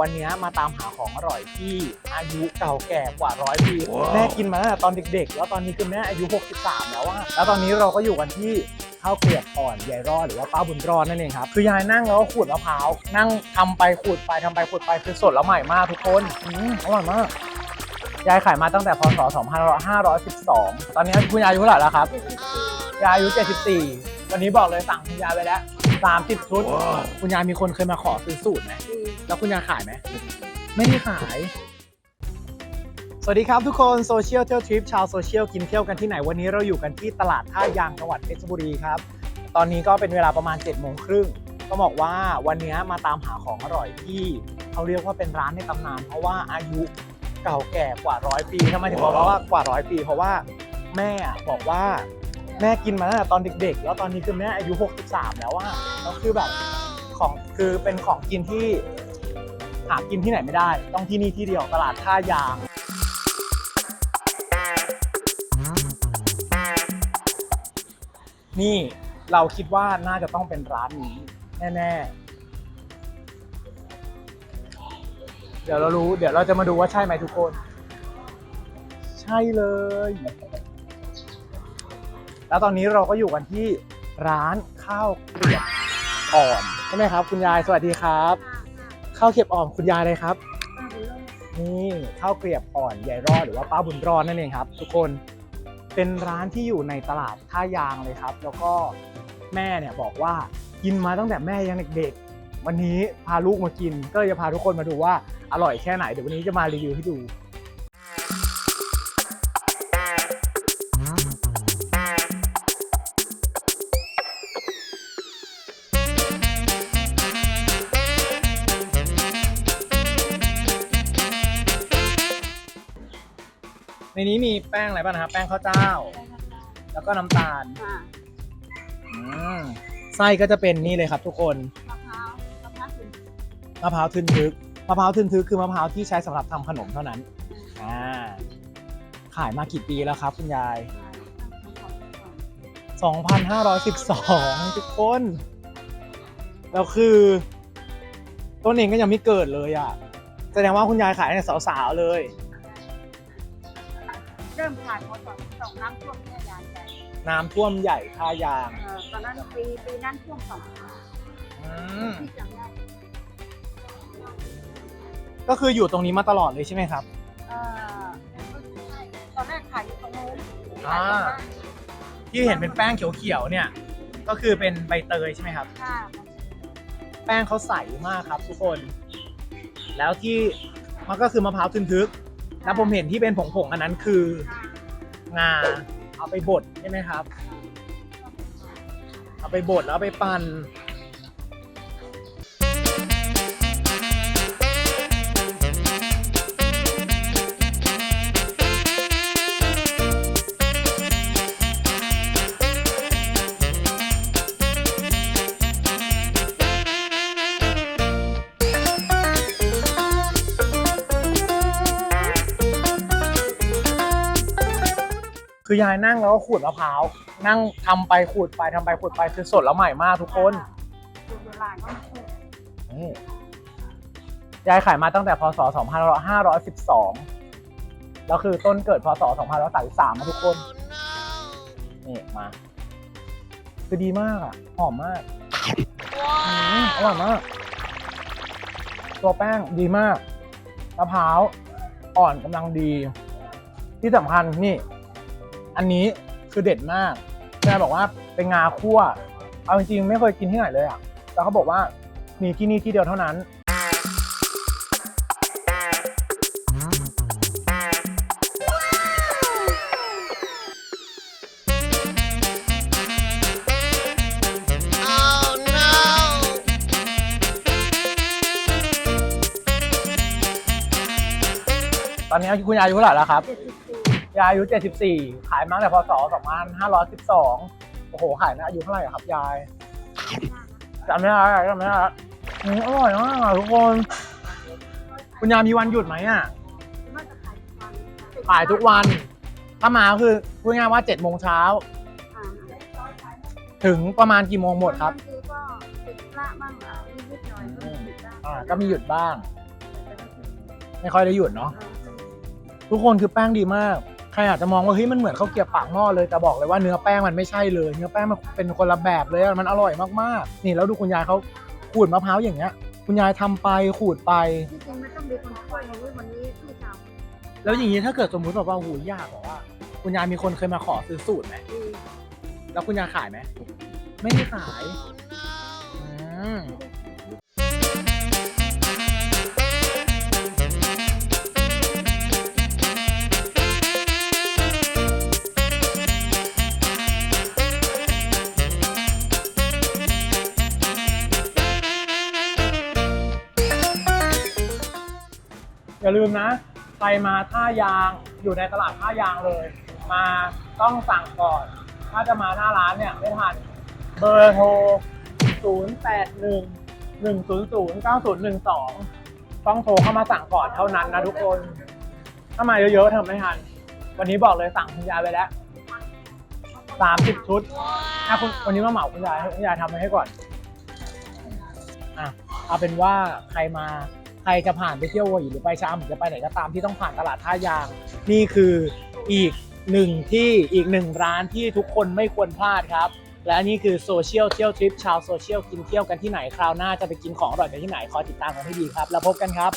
วันนี้มาตามหาของอร่อยที่อายุเก่าแก่กว่าร้อยปีแม่กินมาตั้งแต่ตอนเด็กๆ แล้วตอนนี้คือแม่อายุ 63 แล้วอะแล้วตอนนี้เราก็อยู่กันที่ข้าวเกลียบอ่อนยายรอดหรือว่าป้าบุญรอดนั่นเองครับ คือยายนั่งแล้วก็ขูดมะพร้าว นั่งทำไปขูดไปทำไปขูดไปคือสดแล้วใหม่มากทุกคนอืมอร่อยมาก ยายขายมาตั้งแต่พศ 2512 ตอนนี้คุณยายอายุเท่าไหร่แล้วครับ ยายอายุ 74 วันนี้บอกเลยสั่งคุณยายไปแล้ว 30 ชุด คุณยายมีคนเคยมาขอซื้อสูตรไหมแล้วคุณยายขายไหม ไม่ได้ขาย สวัสดีครับทุกคนโซเชียลเที่ยวทริปชาวโซเชียลกินเที่ยวกันที่ไหนวันนี้เราอยู่กันที่ตลาดท่ายางจังหวัดเพชรบุรีครับ ตอนนี้ก็เป็นเวลาประมาณ7จ็ดโมงครึ่งก็บอกว่าวันนี้มาตามหาของอร่อยที่เขาเรียกว่าเป็นร้านในตำนาน เพราะว่าอายุเก่าแก่กว่าร้อยปีทำไมถึงบอกว่ากว่าร้อยปี เพราะว่าแม่อะบอกว่า แม่กินมาตั้งแต่ตอนเด็กๆ แล้วตอนนี้คือแม่อายุ 63 แล้วว่าแล้วคือแบบของคือเป็นของกินที่หากินที่ไหนไม่ได้ ต้องที่นี่ที่เดียวตลาดท่ายางนี่เราคิดว่าน่าจะต้องเป็นร้านนี้ แน่ๆ เดี๋ยวเรารู้ เดี๋ยวเราจะมาดูว่าใช่ไหมทุกคน ใช่เลย แล้วตอนนี้เราก็อยู่กันที่ร้านข้าวเกรียบอ่อนใช่ไหมครับ คุณยายสวัสดีครับ ข้าวเกรียบอ่อนคุณยายเลยครับนี่ข้าวเกรียบอ่อนยายรอดหรือว่าป้าบุญรอดนั่นเองครับ ทุกคนเป็นร้านที่อยู่ในตลาดท่ายางเลยครับ แล้วก็แม่เนี่ยบอกว่ากินมาตั้งแต่แม่ยังเด็กๆ วันนี้พาลูกมากิน ก็เลยจะพาทุกคนมาดูว่าอร่อยแค่ไหนเดี๋ยววันนี้จะมารีวิวให้ดู ในนี้มีแป้งอะไรบ้างนะครับ แป้งข้าวเจ้า แล้วก็น้ำตาลค่ะอืมไส้ก็จะเป็นนี่เลยครับ ทุกคนมะพร้าวมะพร้าวถึงมะพร้าวทึนทึกมะพร้าวทึนทึกคือมะพร้าวที่ใช้สำหรับทำขนมเท่านั้นอ่าขายมากี่ปีแล้วครับ คุณยาย 2,512 ทุกคนแล้วคือต้นเองก็ยังไม่เกิดเลยอะ แสดงว่าคุณยายขายตั้งแต่สาวๆเลย เริ่มขายพอสองสองน้ำท่วมเนี่ยยายใจน้ำท่วมใหญ่ท่ายาง เออตอนนั้นปีปีนั้นท่วมสองอืม ที่จำได้ก็คืออยู่ตรงนี้มาตลอดเลยใช่ไหมครับ เออใช่ตอนแรกขายอยู่ตรงนู้นอ่าที่เห็นเป็นแป้งเขียวๆเนี่ย ก็คือเป็นใบเตยใช่ไหมครับ ค่ะแป้งเขาใสมากครับทุกคน แล้วที่มันก็คือมะพร้าวทึนทึก แล้วผมเห็นที่เป็นผงๆอันนั้นคืองาเอาไปบดใช่ไหมครับ เอาไปบดแล้วไปปั่น คือยายนั่งแล้วก็ขูดมะพร้าวนั่งทำไปขูดไปทำไปขูดไปคือสดแล้วใหม่มากทุกคนดูโบราณก็มาพูดนี่ยายขายมาตั้งแต่พศ 2512 แล้วคือต้นเกิดพศ 2533นะทุกคนนี่มา คือดีมากอะ หอมมากอืมอร่อยมาก ตัวแป้งดีมากมะพร้าวอ่อนกำลังดี ที่สำคัญนี่ อันนี้คือเด็ดมากแม่บอกว่าเป็นงาคั่ว เอาจริงๆไม่เคยกินที่ไหนเลยอะแต่เขาบอกว่ามีที่นี่ที่เดียวเท่านั้น ตอนนี้คุณยายอายุเท่าไหร่แล้วครับ ยายอายุ 74 ขายมาตั้งแต่พศ 2512 โอ้โห ขายนะอายุเท่าไหร่อะครับ ยายจำไม่ได้จำไม่ได้อืมอร่อยมากอะทุกคน คุณยายมีวันหยุดไหมอะมันจะขายทุกวันขายทุกวัน ถ้ามาก็คือพูดง่ายๆว่า7โมงเช้าอ่าถึงประมาณกี่โมงหมดครับางทีก็ติดพระบ้างอะนิดๆหน่อยก็ติดได้อ่า ก็มีหยุดบ้าง ไม่ค่อยได้หยุดเนาะ ทุกคนคือแป้งดีมากใครอาจจะมองว่าเฮ้ยมันเหมือนข้าวเกรี๊ยวปากหม้อเลยแต่บอกเลยว่าเนื้อแป้งมันไม่ใช่เลย เนื้อแป้งมันเป็นคนละแบบเลยอะมันอร่อยมากๆ นี่แล้วดูคุณยายเขาขูดมะพร้าวอย่างเงี้ย คุณยายทำไปขูดไปที่จริงไม่ต้องมีคนช่วยนะเว้ยวันนี้พี่สาวแล้วอย่างนี้ถ้าเกิดสมมุติแบบว่าหูยากบอกว่า คุณยายมีคนเคยมาขอซื้อสูตรไหมดีแล้วคุณยายขายไหมไม่ได้ขายอืม อย่าลืมนะใครมาท่ายางอยู่ในตลาดท่ายางเลย มาต้องสั่งก่อน ถ้าจะมาหน้าร้านเนี่ยไม่ทันเบอร์โทร 0 8 1 1 0 0 9 0 1 2 ต้องโทรเข้ามาสั่งก่อนเท่านั้นนะทุกคน ถ้ามาเยอะๆเธอไม่ทัน วันนี้บอกเลยสั่งคุณยายไปแล้ว 30 ชุด ถ้าคุณวันนี้มาเหมาคุณยายคุณยายทำไปให้ก่อน อะ เอาเป็นว่าใครมา ครจะผ่านไปเที่ยวหัวหิหรือไปชามหรือจะไปไหนก็ตามที่ต้องผ่านตลาดท่ายาง นี่คืออีกหนึ่งที่อีกหนึ่งร้านที่ทุกคนไม่ควรพลาดครับ และนี่คือโซเชียลเที่ยวทริปชาวโซเชียลกินเที่ยวกันที่ไหนคราวหน้าจะไปกินของอร่อยกันที่ไหนคอยติดตามกันให้ดีครับ แล้วพบกันครับ